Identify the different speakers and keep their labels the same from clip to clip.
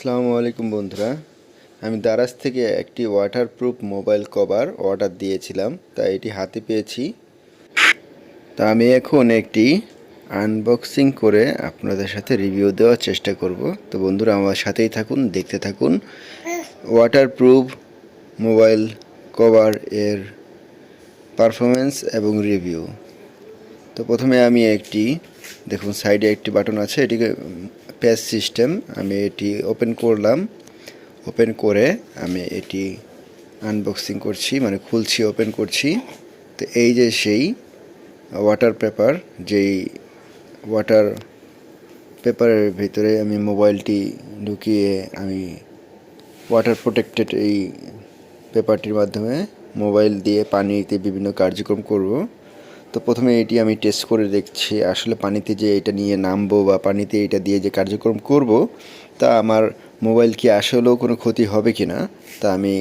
Speaker 1: আসসালামু আলাইকুম বন্ধুরা। আমি দারাজ থেকে একটি ওয়াটারপ্রুফ মোবাইল কভার অর্ডার দিয়েছিলাম তা এটি হাতে পেয়েছি। তা আমি এখন একটি আনবক্সিং করে আপনাদের সাথে রিভিউ দেওয়ার চেষ্টা করব। তো বন্ধুরা, আমার সাথেই থাকুন, দেখতে থাকুন। ওয়াটারপ্রুফ মোবাইল কভার এর পারফরমেন্স এবং রিভিউ তো প্রথমে আমি একটি, দেখুন সাইডে একটি বাটন আছে, এটিকে প্যাচ সিস্টেম আমি এটি ওপেন করলাম। ওপেন করে আমি এটি আনবক্সিং করছি মানে খুলছি ওপেন করছি। তো এই যে সেই ওয়াটার পেপার যেই ওয়াটার পেপারের ভিতরে আমি মোবাইলটি ঢুকিয়ে আমি ওয়াটার প্রোটেক্টেড এই পেপারটির মাধ্যমে মোবাইল দিয়ে পানিতে বিভিন্ন কার্যক্রম করব। তো প্রথমে এটি আমি টেস্ট করে দেখছি, আসলে পানিতে যে এটা নিয়ে নামবো বা পানিতে এটা দিয়ে যে কার্যক্রম করব, তা আমার মোবাইল কি আসলেও কোনো ক্ষতি হবে কি না তা আমি,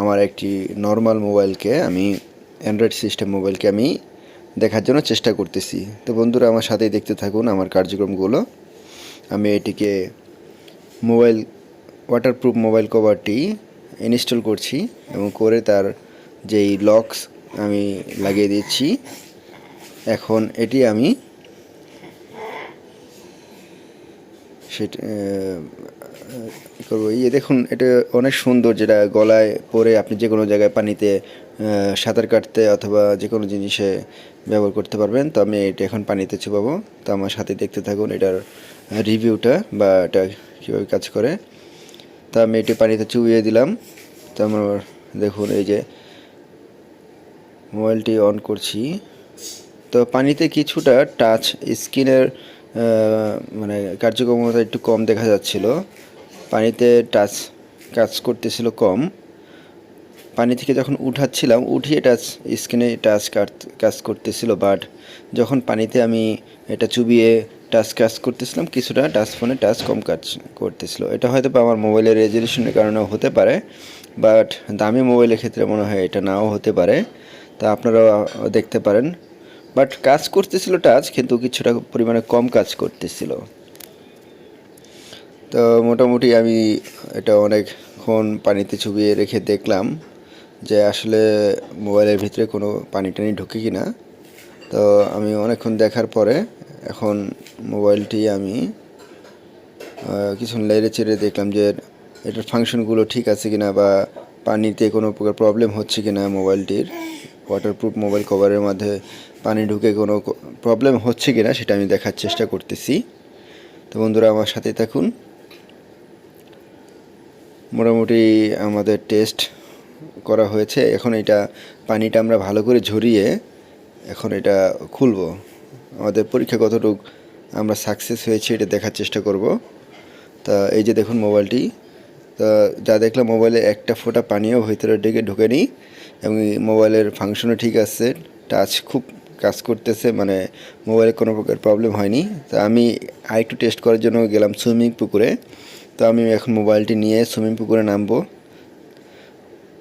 Speaker 1: আমার একটি নর্মাল মোবাইলকে আমি অ্যান্ড্রয়েড সিস্টেম মোবাইলকে আমি দেখার জন্য চেষ্টা করতেছি। তো বন্ধুরা আমার সাথেই দেখতে থাকুন আমার কার্যক্রমগুলো। আমি এটিকে মোবাইল ওয়াটারপ্রুফ মোবাইল কভারটি ইনস্টল করছি এবং করে তার যেই লকস আমি লাগিয়ে দিচ্ছি এখন এটি আমি সেটা করব। ইয়ে দেখুন, এটা অনেক সুন্দর যেটা গলায় পরে আপনি যে কোনো জায়গায় পানিতে সাঁতার কাটতে অথবা যে কোনো জিনিসে ব্যবহার করতে পারবেন। তো আমি এটা এখন পানিতে চুপাবো তো আমার সাথে দেখতে থাকুন, এটার রিভিউটা বা এটা কীভাবে কাজ করে। তো আমি এটি পানিতে চুবিয়ে দিলাম। তো আমার দেখুন, এই যে মোবাইলটি অন করছি। তো পানিতে কিছুটা টাচ স্কিনের মানে কার্যক্ষমতা একটু কম দেখা যাচ্ছিল। পানিতে টাচ কাজ করতেছিল কম। পানি থেকে যখন উঠাচ্ছিলাম, উঠিয়ে টাচ স্ক্রিনে টাচ কাজ করতেছিল। বাট যখন পানিতে আমি এটা চুবিয়ে টাচ কাজ করতেছিলাম, কিছুটা টাচ ফোনে টাচ কম কাজ করতেছিল। এটা হয়তো আমার মোবাইলের রেজলিউশনের কারণেও হতে পারে বাট দামি মোবাইলের ক্ষেত্রে মনে হয় এটা নাও হতে পারে। তা আপনারাও দেখতে পারেন। বাট কাজ করতেছিল টাচ কিন্তু কিছুটা পরিমাণে কম কাজ করতেছিল। তো মোটামুটি আমি এটা অনেকক্ষণ পানিতে চুবিয়ে রেখে দেখলাম যে আসলে মোবাইলের ভিতরে কোনো পানি টানি ঢুকে কি না তো আমি অনেকক্ষণ দেখার পরে এখন মোবাইলটি আমি কিছুক্ষণ লেড়ে চেড়ে দেখলাম যে এটার ফাংশনগুলো ঠিক আছে কিনা বা পানিতে কোনো প্রকার প্রবলেম হচ্ছে কিনা মোবাইলটির। ওয়াটারপ্রুফ মোবাইল কভারের মধ্যে পানি ঢুকে কোনো প্রবলেম হচ্ছে কিনা সেটা আমি দেখার চেষ্টা করতেছি। তো বন্ধুরা, আমার সাথে থাকুন। মোটামুটি আমাদের টেস্ট করা হয়েছে। এখন এটা পানিটা আমরা ভালো করে ঝরিয়ে এখন এটা খুলবো। আমাদের পরীক্ষা কতটুকু আমরা সাকসেস হয়েছে এটা দেখার চেষ্টা করব। তা এই যে দেখুন মোবাইলটি তা যা দেখলাম মোবাইলে একটা ফোঁটা পানিও ভিতরে ডেকে ঢুকেনি। এবং মোবাইলের ফাংশনও ঠিক আছে টাচ খুব কাজ করতেছে মানে মোবাইলে কোনো প্রকার প্রবলেম হয়নি। তা আমি আরেকটু টেস্ট করার জন্য গেলাম সুইমিং পুকুরে। তো আমি এখন মোবাইলটি নিয়ে সুইমিং পুকুরে নামবো।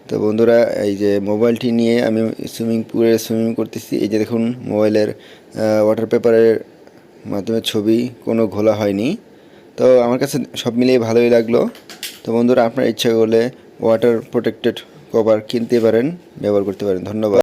Speaker 1: তো বন্ধুরা, এই যে মোবাইলটি নিয়ে আমি সুইমিং পুলে সুইমিং করতেছি। এই যে দেখুন, মোবাইলের ওয়াটার পেপারের মাধ্যমে ছবি কোনো ঘোলা হয়নি। তো আমার কাছে সব মিলিয়ে ভালোই লাগল। তো বন্ধুরা, আপনার ইচ্ছা করলে ওয়াটার প্রোটেক্টেড কভার কিনতে পারেন ব্যবহার করতে পারেন। ধন্যবাদ।